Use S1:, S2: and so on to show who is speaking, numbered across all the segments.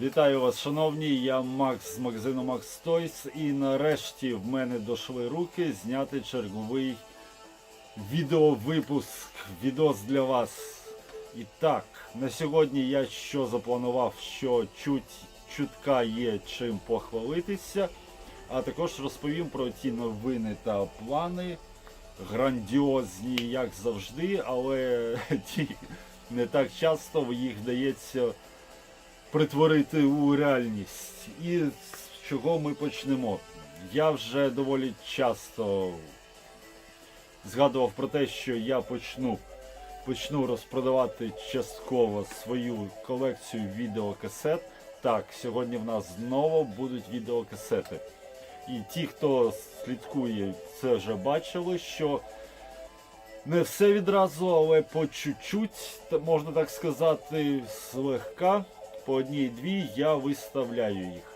S1: Вітаю вас, шановні. Я Макс з магазину Max Toys і нарешті в мене дошли руки зняти черговий відеовипуск, відос для вас. І так, на сьогодні я що запланував, що чуть чутка є чим похвалитися, а також розповім про ті новини та плани. Грандіозні, як завжди, але ті не так часто їх вдається притворити у реальність. І з чого ми почнемо? Я вже доволі часто згадував про те, що я почну, почну розпродавати частково свою колекцію відеокасет. Так, сьогодні в нас знову будуть відеокасети. І ті, хто слідкує, це вже бачили, що не все відразу, але по чуть-чуть, можна так сказати, злегка, по одній-дві я виставляю їх.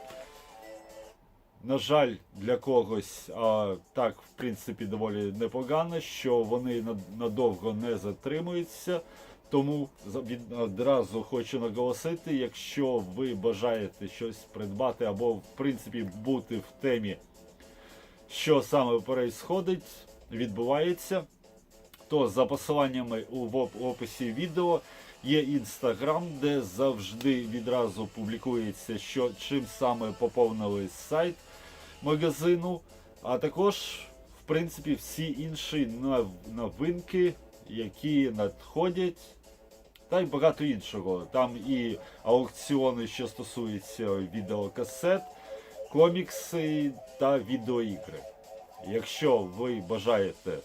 S1: На жаль, для когось а, так, в принципі, доволі непогано, що вони надовго не затримуються. Тому одразу хочу наголосити, якщо ви бажаєте щось придбати або, в принципі, бути в темі, що саме происходить, відбувається, то за посиланнями в описі відео є інстаграм, де завжди відразу публікується, що чим саме поповнили сайт магазину, а також, в принципі, всі інші новинки, які надходять, та й багато іншого. Там і аукціони, що стосуються відеокасет, комікси та відеоігри. Якщо ви бажаєте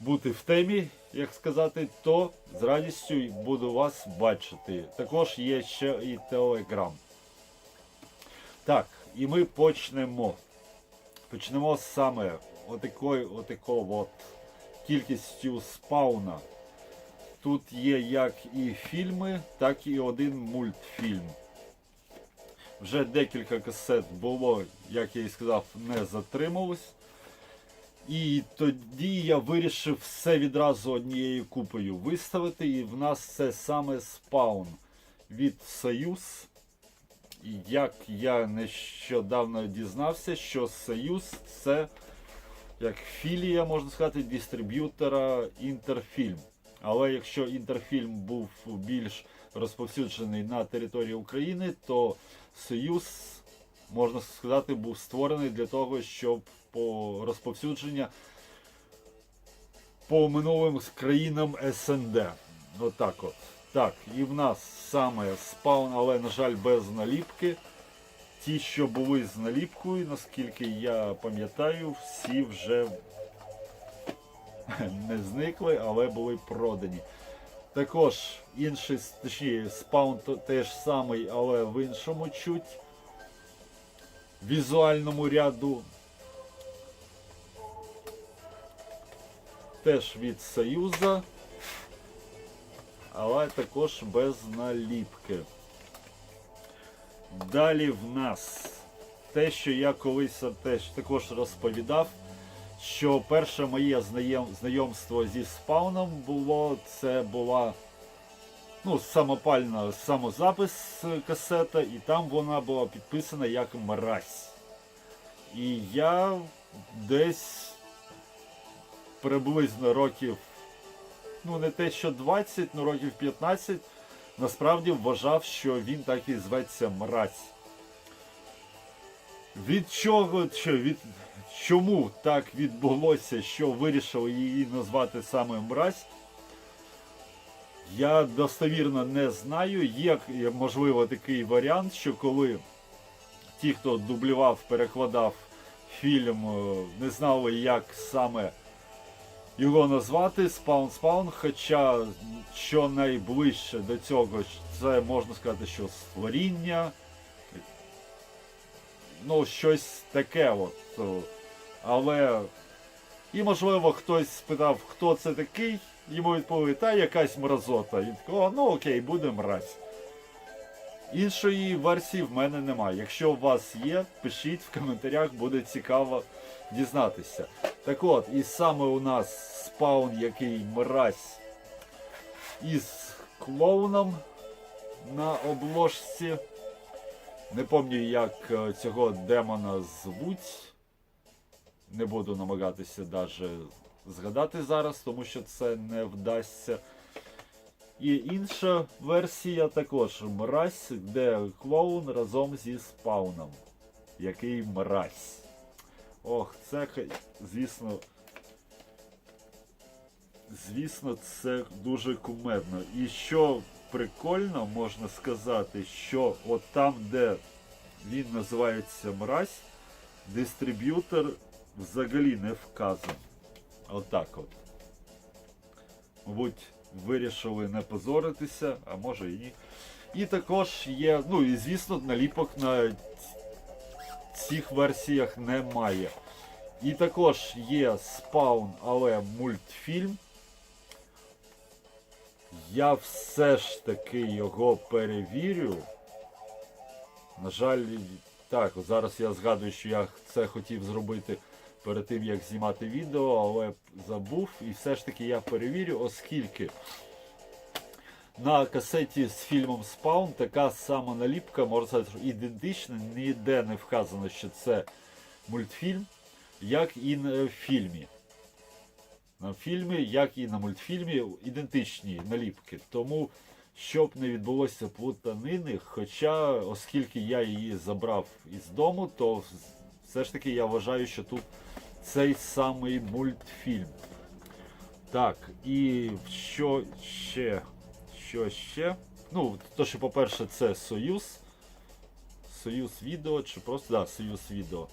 S1: бути в темі, як сказати, то з радістю буду вас бачити. Також є ще і Телеграм. Так, і ми почнемо. Почнемо саме отакою, отакою от кількістю спауна. Тут є як і фільми, так і один мультфільм. Вже декілька касет було, як я і сказав, не затрималось. І тоді я вирішив все відразу однією купою виставити. І в нас це саме спаун від Союз. Як я нещодавно дізнався, що Союз це як філія, можна сказати, дистриб'ютора Інтерфільм. Але якщо Інтерфільм був більш розповсюджений на території України, то Союз, можна сказати, був створений для того, щоб по розповсюдження по минулим країнам СНД. Отак от. Так, і в нас саме спаун, але, на жаль, без наліпки. Ті, що були з наліпкою, наскільки я пам'ятаю, всі вже не зникли, але були продані. Також інший, точніше, спаун теж самий, але в іншому чуть візуальному ряду. Теж від Союза, але також без наліпки. Далі в нас те, що я колись теж також розповідав, що перше моє знайом- знайомство зі спауном було, це була ну, самопальна самозапис касета, і там вона була підписана як мразь. І я десь приблизно років, ну не те, що 20, ну років 15, насправді вважав, що він так і зветься мразь. Від чого, що, від, чому так відбулося, що вирішили її назвати саме мразь? Я достовірно не знаю. Є, є, можливо, такий варіант, що коли ті, хто дублював, перекладав фільм, е, не знали, як саме його назвати спаун спаун, хоча що найближче до цього, це можна сказати, що створіння. Ну, щось таке от. Але. І можливо хтось спитав, хто це такий, йому відповіли, та якась мразота. І такого, ну окей, буде мразь. Іншої версії в мене немає. Якщо у вас є, пишіть в коментарях, буде цікаво дізнатися. Так от, і саме у нас спаун, який мразь із клоуном на обложці. Не пам'ятаю, як е, цього демона звуть. Не буду намагатися навіть згадати зараз, тому що це не вдасться. І інша версія також мразь, де клоун разом зі спауном. Який мразь. Ох, це, звісно. Звісно, це дуже кумедно. І що прикольно, можна сказати, що от там, де він називається мразь, дистриб'ютор взагалі не вказан. Отак от. Мабуть, вирішили не позоритися, а може і ні. І також є, ну і звісно, наліпок на цих версіях немає. І також є спаун, але мультфільм. Я все ж таки його перевірю. На жаль, так, зараз я згадую, що я це хотів зробити перед тим, як знімати відео, але забув. І все ж таки я перевірю, оскільки на касеті з фільмом Спаун така сама наліпка, можна сказати, що ідентична, ніде не вказано, що це мультфільм, як і на фільмі. На фільмі, як і на мультфільмі, ідентичні наліпки. Тому, щоб не відбулося плутанини, хоча, оскільки я її забрав із дому, то все ж таки я вважаю, що тут цей самий мультфільм. Так, і що ще? Що ще? Ну, то, що, по-перше, це Союз. Союз відео, чи просто да, Союз відео.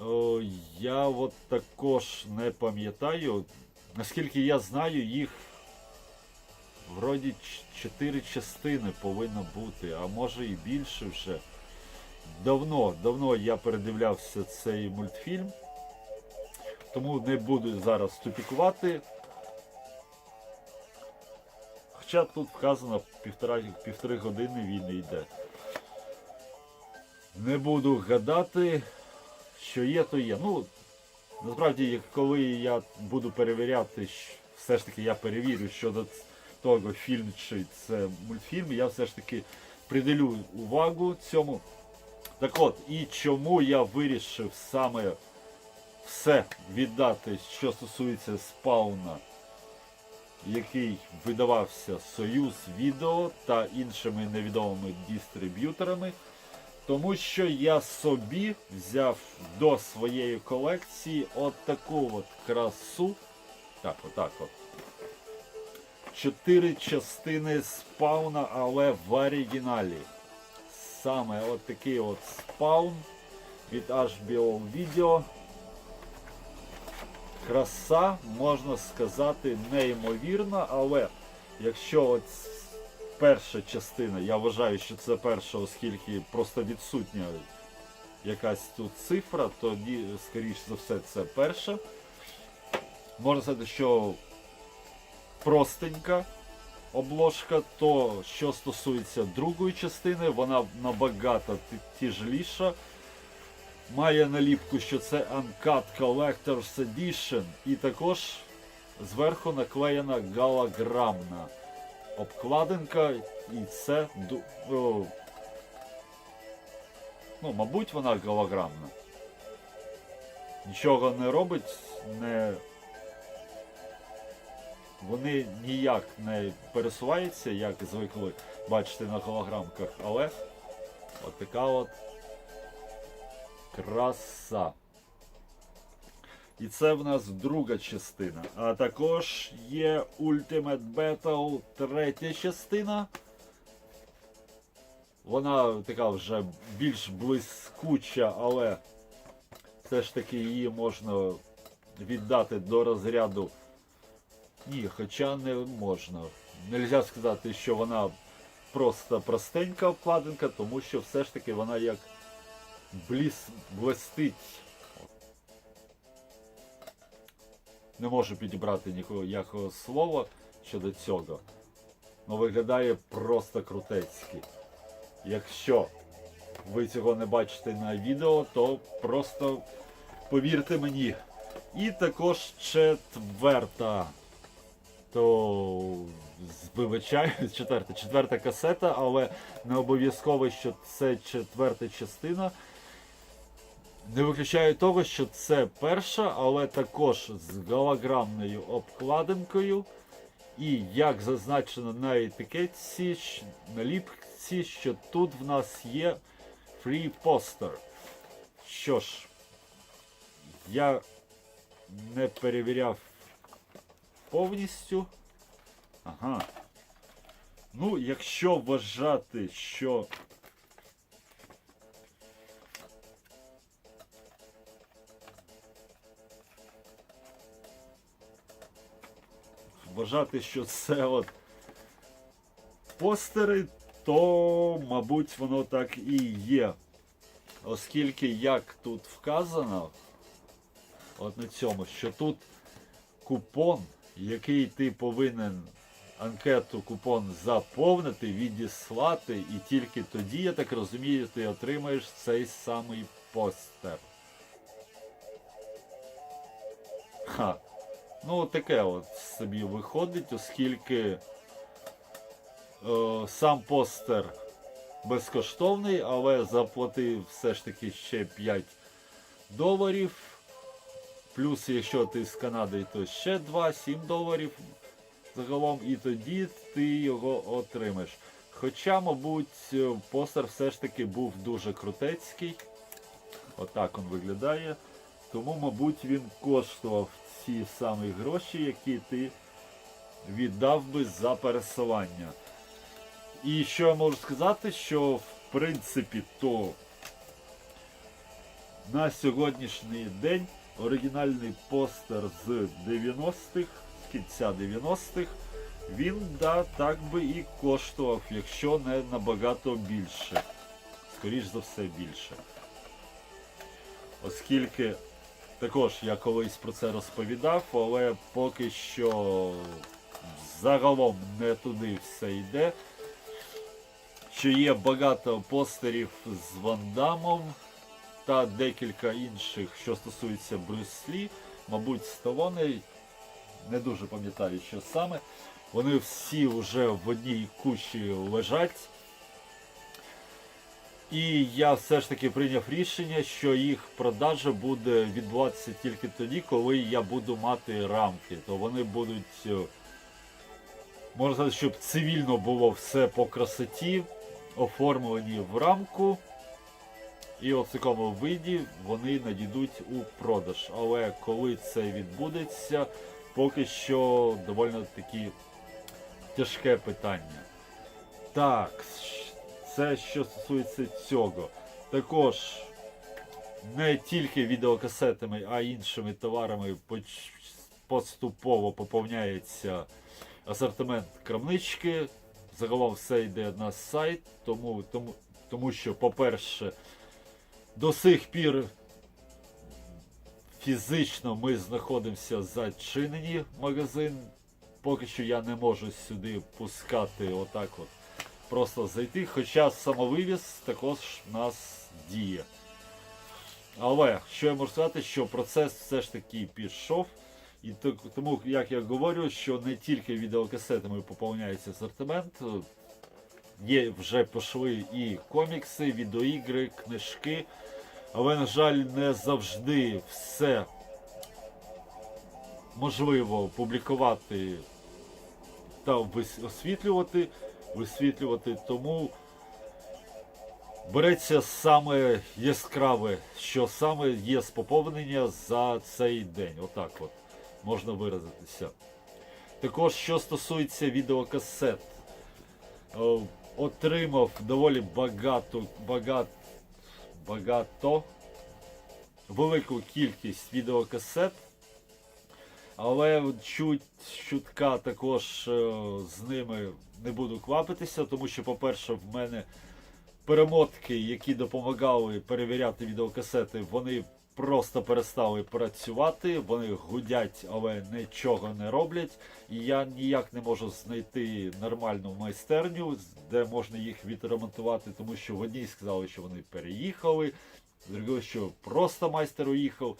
S1: О, я от також не пам'ятаю. Наскільки я знаю, їх вроді ч- чотири частини повинно бути, а може і більше вже. Давно, давно я передивлявся цей мультфільм. Тому не буду зараз тупікувати. Хоча тут вказано півтора, півтори години він йде. Не буду гадати, що є, то є. Ну, насправді, коли я буду перевіряти, все ж таки я перевірю щодо того, фільм чи це мультфільм, я все ж таки приділю увагу цьому. Так от, і чому я вирішив саме все віддати, що стосується спауна, який видавався Союз Відео та іншими невідомими дистриб'юторами. Тому що я собі взяв до своєї колекції от таку от красу. Так, отак от. Чотири частини спауна, але в оригіналі. Саме от такий от спаун від HBO Video. Краса, можна сказати, неймовірна, але якщо от перша частина, я вважаю, що це перша, оскільки просто відсутня якась тут цифра, тоді, скоріш за все, це перша. Можна сказати, що простенька обложка, то що стосується другої частини, вона набагато тяжеліша. Має наліпку, що це Uncut Collector's Edition, і також зверху наклеєна голограмна обкладинка, і це ну, мабуть, вона голограмна. Нічого не робить, не. Вони ніяк не пересуваються, як звикли бачити на голограмках, але от така от краса. І це в нас друга частина. А також є Ultimate Battle третя частина. Вона така вже більш блискуча, але все ж таки її можна віддати до розряду. Ні, хоча не можна. Нельзя сказати, що вона просто простенька обкладинка, тому що все ж таки вона як бліс, блистить. Не можу підібрати ніякого слова щодо цього. Ну виглядає просто крутецьки. Якщо ви цього не бачите на відео, то просто повірте мені. І також четверта то вибачаю, четверта, четверта касета, але не обов'язково, що це четверта частина. Не виключаю того, що це перша, але також з голограмною обкладинкою. І як зазначено на етикетці, щ- на ліпці, що тут в нас є free poster. Що ж, я не перевіряв повністю. Ага. Ну, якщо вважати, що вважати, що це от постери, то, мабуть, воно так і є. Оскільки, як тут вказано, от на цьому, що тут купон, який ти повинен анкету купон заповнити, відіслати, і тільки тоді, я так розумію, ти отримаєш цей самий постер. Ха. Ну, таке от собі виходить, оскільки е, сам постер безкоштовний, але заплатив все ж таки ще 5 доларів. Плюс, якщо ти з Канади, то ще 2-7 доларів загалом, і тоді ти його отримаєш. Хоча, мабуть, постер все ж таки був дуже крутецький. Отак він виглядає. Тому, мабуть, він коштував ці самі гроші, які ти віддав би за пересилання. І що я можу сказати, що в принципі то на сьогоднішній день оригінальний постер з 90-х, з кінця 90-х, він да, так би і коштував, якщо не набагато більше. Скоріш за все більше. Оскільки також я колись про це розповідав, але поки що загалом не туди все йде. Що є багато постерів з Вандамом та декілька інших, що стосується Брюслі, мабуть, Сталоне, не дуже пам'ятаю, що саме. Вони всі вже в одній кучі лежать. І я все ж таки прийняв рішення, що їх продажа буде відбуватися тільки тоді, коли я буду мати рамки. То вони будуть, е, можна сказати, щоб цивільно було все по красоті, оформлені в рамку. І в такому виді вони надійдуть у продаж. Але коли це відбудеться, поки що доволі таки тяжке питання. Так, це що стосується цього. Також не тільки відеокасетами, а іншими товарами поступово поповняється асортимент крамнички. Загалом все йде на сайт, тому, тому, тому що, по-перше, до сих пір фізично ми знаходимося зачинені магазин. Поки що я не можу сюди пускати отак от просто зайти, хоча самовивіз також в нас діє. Але що я можу сказати, що процес все ж таки пішов. І тому, як я говорю, що не тільки відеокасетами поповняється асортимент, є вже пішли і комікси, відеоігри, книжки. Але, на жаль, не завжди все можливо публікувати та освітлювати, висвітлювати. Тому береться саме яскраве, що саме є з поповнення за цей день. Отак от можна виразитися. Також, що стосується відеокасет, е, отримав доволі багато, багато, багато велику кількість відеокасет. Але чуть чутка також е, з ними не буду квапитися, тому що, по-перше, в мене перемотки, які допомагали перевіряти відеокасети, вони просто перестали працювати, вони гудять, але нічого не роблять. І я ніяк не можу знайти нормальну майстерню, де можна їх відремонтувати, тому що в одній сказали, що вони переїхали, другий, що просто майстер уїхав.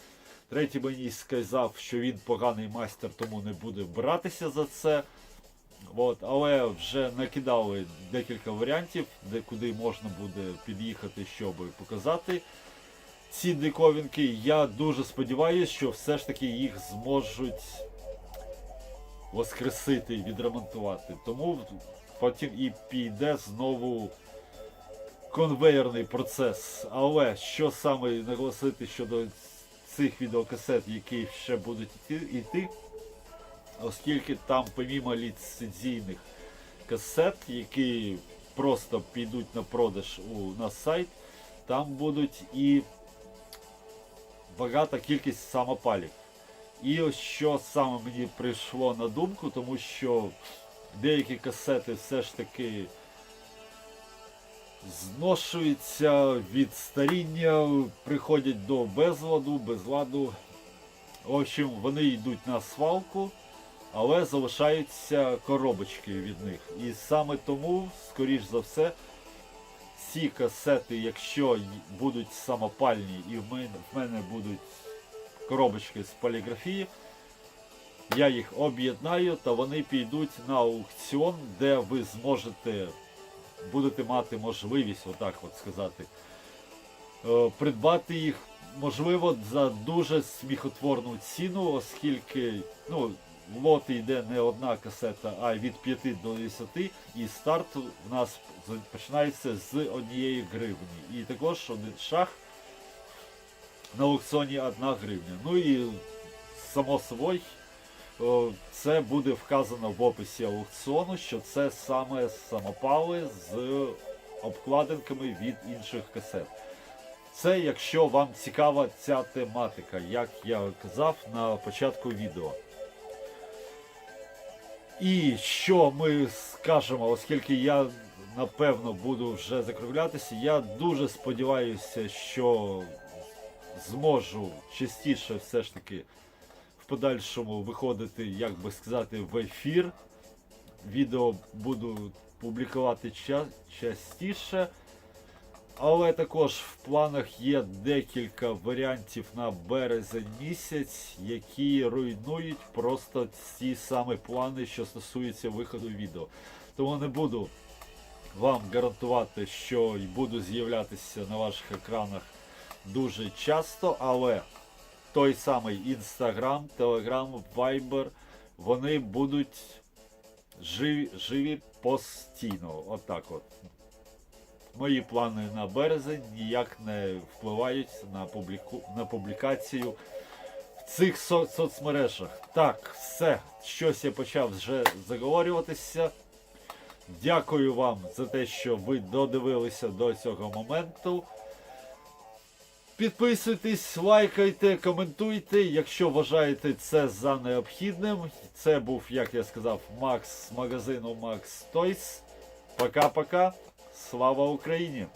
S1: Третій мені сказав, що він поганий майстер, тому не буде братися за це. От, але вже накидали декілька варіантів, де куди можна буде під'їхати, щоб показати ці диковинки. Я дуже сподіваюся, що все ж таки їх зможуть воскресити, відремонтувати. Тому потім і піде знову конвейерний процес. Але що саме наголосити щодо цих відеокасет, які ще будуть іти оскільки там помімо ліцензійних касет, які просто підуть на продаж у на сайт, там будуть і багата кількість самопалів. І ось що саме мені прийшло на думку, тому що деякі касети все ж таки зношуються від старіння, приходять до безладу, безладу. В общем, вони йдуть на свалку, але залишаються коробочки від них. І саме тому, скоріш за все, ці касети, якщо будуть самопальні і в мене, будуть коробочки з поліграфії, я їх об'єднаю та вони підуть на аукціон, де ви зможете будете мати можливість, отак от сказати, е, придбати їх, можливо, за дуже сміхотворну ціну, оскільки ну, в лот йде не одна касета, а від 5 до 10, і старт у нас починається з однієї гривні. І також один шах на аукціоні 1 гривня. Ну і само собою. Це буде вказано в описі аукціону, що це саме самопали з обкладинками від інших касет. Це якщо вам цікава ця тематика, як я казав на початку відео. І що ми скажемо, оскільки я напевно буду вже закруглятися, я дуже сподіваюся, що зможу частіше все ж таки в подальшому виходити, як би сказати, в ефір. Відео буду публікувати ча- частіше. Але також в планах є декілька варіантів на березень місяць, які руйнують просто ці саме плани, що стосуються виходу відео. Тому не буду вам гарантувати, що буду з'являтися на ваших екранах дуже часто, але той самий Інстаграм, Телеграм, Вайбер, вони будуть живі, живі постійно. Отак от. Мої плани на березень ніяк не впливають на, публіку... на публікацію в цих со- соцмережах. Так, все, щось я почав вже заговорюватися. Дякую вам за те, що ви додивилися до цього моменту. Підписуйтесь, лайкайте, коментуйте, якщо вважаєте це за необхідним. Це був, як я сказав, Макс з магазину Max Toys. Пока-пока. Слава Україні!